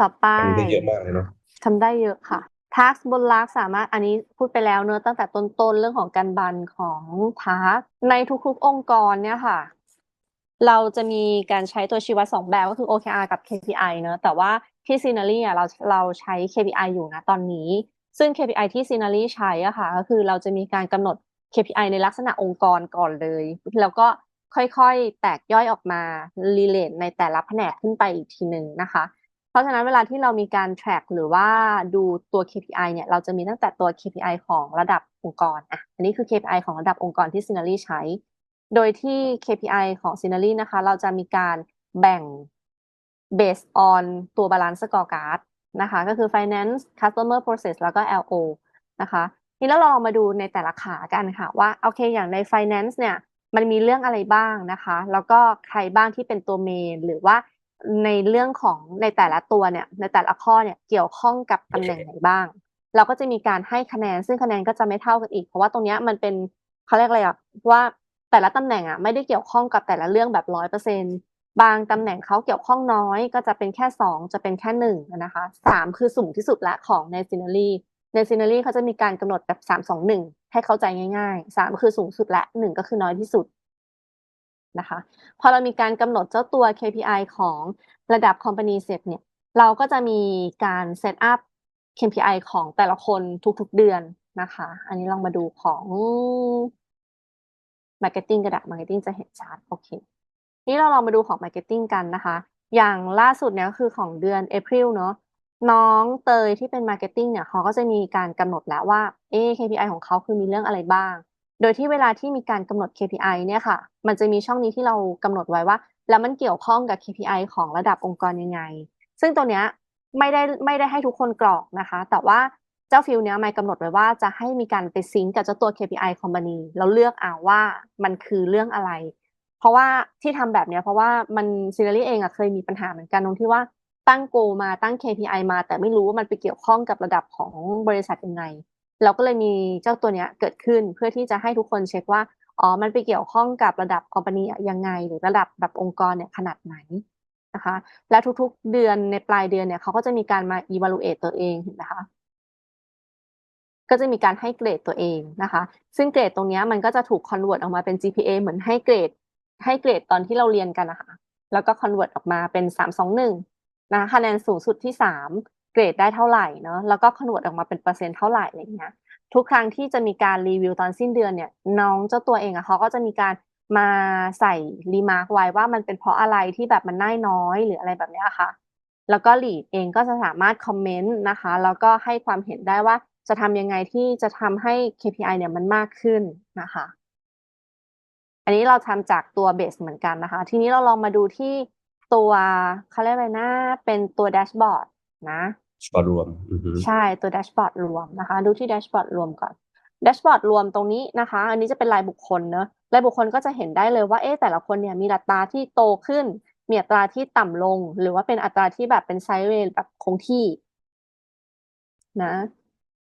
ต่อไปอันนี้ได้เยอะมากเลยเนาะทำได้เยอะค่ะ task บน Lark สามารถอันนี้พูดไปแล้วเนอะตั้งแต่ต้นๆเรื่องของการบันของ task ในทุกๆองค์กรเนี่ยค่ะ เราจะมีการใช้ตัวชี้วัดสองแบบก็คือ OKR กับ KPI เนอะแต่ว่าที่ Scenery อะเราเราใช้ KPI อยู่นะตอนนี้ ซึ่ง KPI ที่ Scenery ใช้อะค่ะ ก็คือเราจะมีการกำหนด KPI ในลักษณะองค์กรก่อนเลย แล้วก็ค่อยๆ แตกย่อยออกมา relate ในแต่ละแผนกขึ้นไปอีกทีหนึ่งนะคะ เพราะฉะนั้นเวลาที่เรามีการ track หรือว่าดูตัว KPI เนี่ย เราจะมีตั้งแต่ตัว KPI ของระดับองค์กรอะอันนี้คือ KPI ของระดับองค์กรที่ Scenery ใช้ โดยที่ KPI ของ Scenery นะคะ เราจะมีการแบ่ง based on ตัว balance scorecard นะคะ ก็คือ finance customer process แล้วก็ LO นะคะนี่แล้วเราลองมาดูในแต่ละขากันค่ะว่าโอเคอย่างใน finance เนี่ยมันมีเรื่องอะไรบ้างนะคะ แล้วก็ใครบ้างที่เป็นตัวเมน หรือว่า ในเรื่องของในแต่ละตัวเนี่ยในแต่ละข้อเนี่ยเกี่ยวข้องกับตำแหน่งไหนบ้าง เราก็จะมีการให้คะแนน ซึ่งคะแนนก็จะไม่เท่ากันอีก เพราะว่าตรงนี้มันเป็นเขาเรียกอะไรอะว่าแต่ละตำแหน่งอะไม่ได้เกี่ยวข้องกับแต่ละเรื่องแบบร้อยเปอร์เซ็นบางตำแหน่งเขาเกี่ยวข้องน้อยก็จะเป็นแค่สองจะเป็นแค่หนึ่งนะคะสามคือสูงที่สุดละของในซินารีในซินารีเขาจะมีการกำหนดแบบสามสองหนึ่งให้เข้าใจง่ายๆสามคือสูงสุดและหนึ่งก็คือน้อยที่สุด นะคะพอเรามีการกำหนดเจ้าตัว KPI ของระดับ Company เสร็จเนี่ยเราก็จะมีการเซตอัพ KPI ของแต่ละคนทุกๆเดือนนะคะ อันนี้ลองมาดูของ Marketing กระดาษ Marketing จะเห็นชัดโอเค นี่เราลองมาดูของ Marketing กันนะคะ อย่างล่าสุดเนี่ยก็คือของเดือน April เนาะน้องเตยที่เป็น Marketing เนี่ยเขาก็จะมีการกำหนดแล้วว่าเอ๊ KPI ของเขาคือมีเรื่องอะไรบ้าง โดยที่เวลาที่มีการกำหนด KPI เนี่ยค่ะ มันจะมีช่องนี้ที่เรากำหนดไว้ว่า แล้วมันเกี่ยวข้องกับ KPI ของระดับองค์กรยังไง ซึ่งตัวเนี้ยไม่ได้ไม่ได้ให้ทุกคนกรอกนะคะ แต่ว่าเจ้าฟิลเนี้ยไม่กำหนดไว้ว่าจะให้มีการไปซิงกับเจ้าตัว KPI company แล้วเลือกเอาว่ามันคือเรื่องอะไร เพราะว่าที่ทำแบบเนี้ยเพราะว่ามันซีนารีเองอะเคยมีปัญหาเหมือนกันตรงที่ว่าตั้งโกมาตั้ง KPI มา แต่ไม่รู้ว่ามันไปเกี่ยวข้องกับระดับของบริษัทยังไง เราก็เลยมีเจ้าตัวเนี้ยเกิดขึ้นเพื่อที่จะให้ทุกคนเช็คว่าอ๋อมันไปเกี่ยวข้องกับระดับคอมพานียังไง หรือระดับแบบองค์กรเนี่ยขนาดไหนนะคะ และทุกๆเดือนในปลายเดือนเนี่ยเขาก็จะมีการมา evaluate ตัวเองเห็นไหมคะก็จะมีการให้เกรดตัวเองนะคะ ซึ่งเกรดตรงนี้มันก็จะถูก convert ออกมาเป็น GPA เหมือนให้เกรด ให้เกรดตอนที่เราเรียนกันนะคะ แล้วก็ convert ออกมาเป็นสามสองหนึ่งนะคะคะแนนสูงสุดที่สาม เกรดได้เท่าไหร่เนาะแล้วก็ convert ออกมาเป็นเปอร์เซ็นต์เท่าไหร่อะไรอย่างเงี้ยทุกครั้งที่จะมีการรีวิวตอนสิ้นเดือนเนี่ยน้องเจ้าตัวเองอะเขาก็จะมีการมาใส่รีมาร์กไว้ว่ามันเป็นเพราะอะไรที่แบบมันได้น้อยหรืออะไรแบบเนี้ยค่ะ แล้วก็ลีดเองก็จะสามารถคอมเมนต์นะคะ แล้วก็ให้ความเห็นได้ว่าจะทำยังไงที่จะทำให้ KPI เนี่ยมันมากขึ้นนะคะ อันนี้เราทำจากตัวเบสเหมือนกันนะคะ ทีนี้เราลองมาดูที่ตัวเขาเรียกอะไรนะเป็นตัวแดชบอร์ด นะก็รวมอือฮึใช่ตัวแดชบอร์ดรวมนะคะ ดูที่แดชบอร์ดรวมก่อนแดชบอร์ดรวมตรงนี้นะคะ อันนี้จะเป็นรายบุคคลเนอะรายบุคคลก็จะเห็นได้เลยว่าเอ๊ะแต่ละคนเนี่ยมีอัตราที่โตขึ้น มีอัตราที่ต่ำลง หรือว่าเป็นอัตราที่แบบเป็นไซด์เวย์แบบคงที่ นะ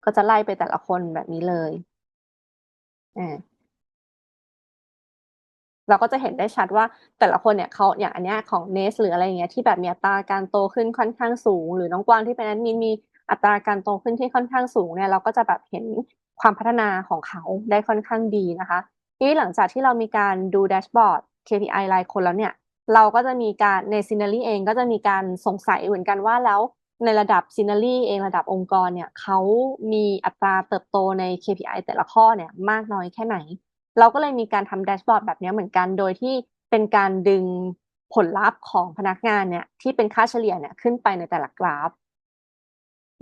ก็จะไล่ไปแต่ละคนแบบนี้เลยอ่า เราก็จะเห็นได้ชัดว่าแต่ละคนเนี่ยเขาอย่างอันเนี้ยของเนสหรืออะไรอย่างเงี้ยที่แบบมีอัตราการโตขึ้นค่อนข้างสูง หรือน้องกวางที่เป็นแอดมินมีอัตราการโตขึ้นที่ค่อนข้างสูงเนี่ยเราก็จะแบบเห็นความพัฒนาของเขาได้ค่อนข้างดีนะคะทีนี้หลังจากที่เรามีการดูแดชบอร์ด KPI รายคนแล้วเนี่ยเราก็จะมีการในซินารีเองก็จะมีการสงสัยเหมือนกันว่าแล้วในระดับซินารีเองระดับองค์กรเนี่ยเขามีอัตราเติบโตใน KPI แต่ละข้อเนี่ยมากน้อยแค่ไหน เราก็เลยมีการทำแดชบอร์ดแบบนี้เหมือนกัน โดยที่เป็นการดึงผลลัพธ์ของพนักงานเนี่ยที่เป็นค่าเฉลี่ยเนี่ยขึ้นไปในแต่ละกราฟ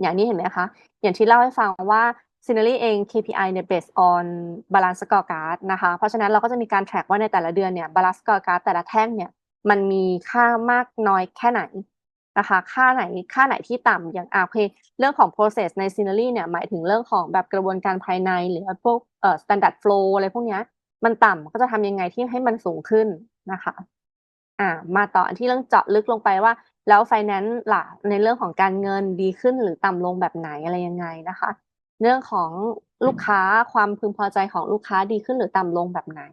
อย่างนี้เห็นไหมคะ อย่างที่เล่าให้ฟังว่า Scenery เอง KPI เนี่ย based on balance scorecard นะคะ เพราะฉะนั้นเราก็จะมีการ track ว่าในแต่ละเดือนเนี่ย balance scorecard แต่ละแท่งเนี่ยมันมีค่ามากน้อยแค่ไหนนะคะ ค่าไหนค่าไหนที่ต่ำอย่างอะโอเคเรื่องของ process ใน Scenery เนี่ยหมายถึงเรื่องของแบบกระบวนการภายใน หรือพวกเอ่อ standard flow อะไรพวกเนี้ย มันต่ำก็จะทำยังไงที่ให้มันสูงขึ้นนะคะอ่ามาต่ออันที่เรื่องเจาะลึกลงไปว่า แล้วไฟแนนซ์ล่ะในเรื่องของการเงินดีขึ้นหรือต่ำลงแบบไหนอะไรยังไงนะคะ เรื่องของลูกค้าความพึงพอใจของลูกค้าดีขึ้นหรือต่ำลงแบบไหน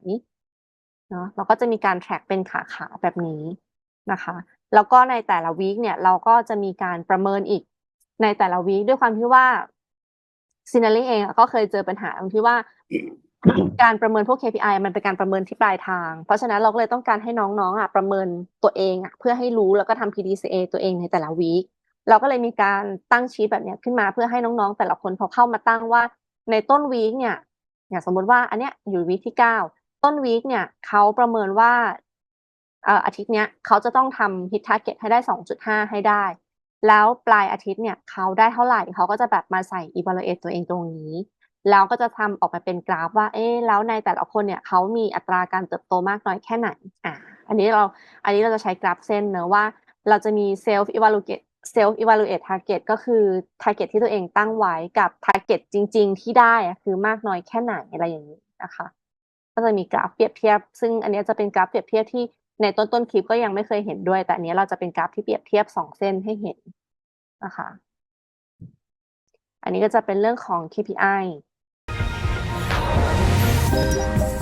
เนาะเราก็จะมีการ track เป็นขาขาแบบนี้นะคะ แล้วก็ในแต่ละวีคเนี่ยเราก็จะมีการประเมินอีกในแต่ละวีคด้วยความที่ว่าซินาลิเองก็เคยเจอปัญหาตรงที่ว่า การประเมินพวก KPI มันเป็นการประเมินที่ปลายทาง เพราะฉะนั้นเราก็เลยต้องการให้น้องๆอะประเมินตัวเองอะเพื่อให้รู้แล้วก็ทำ PDCA ตัวเองในแต่ละวีคเราก็เลยมีการตั้งชีตแบบเนี้ยขึ้นมาเพื่อให้น้องๆ แต่ละคนพอเข้ามาตั้งว่าในต้นวีคเนี่ยอย่างสมมติว่าอันเนี้ยอยู่วีคที่เก้าต้นวีคเนี่ยเขาประเมินว่าอาทิตย์เนี้ยเขาจะต้องทำ hit target ให้ได้2.5ให้ได้ แล้วปลายอาทิตย์เนี่ยเขาได้เท่าไหร่เขาก็จะแบบมาใส่ evaluate ตัวเองตรงนี้ แล้วก็จะทำออกมาเป็นกราฟว่า เอ๊ะแล้วในแต่ละคนเนี่ยเขามีอัตราการเติบโตมากน้อยแค่ไหนอ่าอันนี้เราอันนี้เราจะใช้กราฟเส้นเนอะว่า เราจะมี self evaluate self evaluate target ก็คือ target ที่ตัวเองตั้งไว้กับ target จริง ๆ ที่ได้คือมากน้อยแค่ไหนอะไรอย่างนี้นะคะ ก็จะมีกราฟเปรียบเทียบ ซึ่งอันนี้จะเป็นกราฟเปรียบเทียบที่ในต้นต้นๆคลิปก็ยังไม่เคยเห็นด้วย แต่อันนี้เราจะเป็นกราฟที่เปรียบเทียบสองเส้นให้เห็นนะคะ อันนี้ก็จะเป็นเรื่องของ KPI Thank you.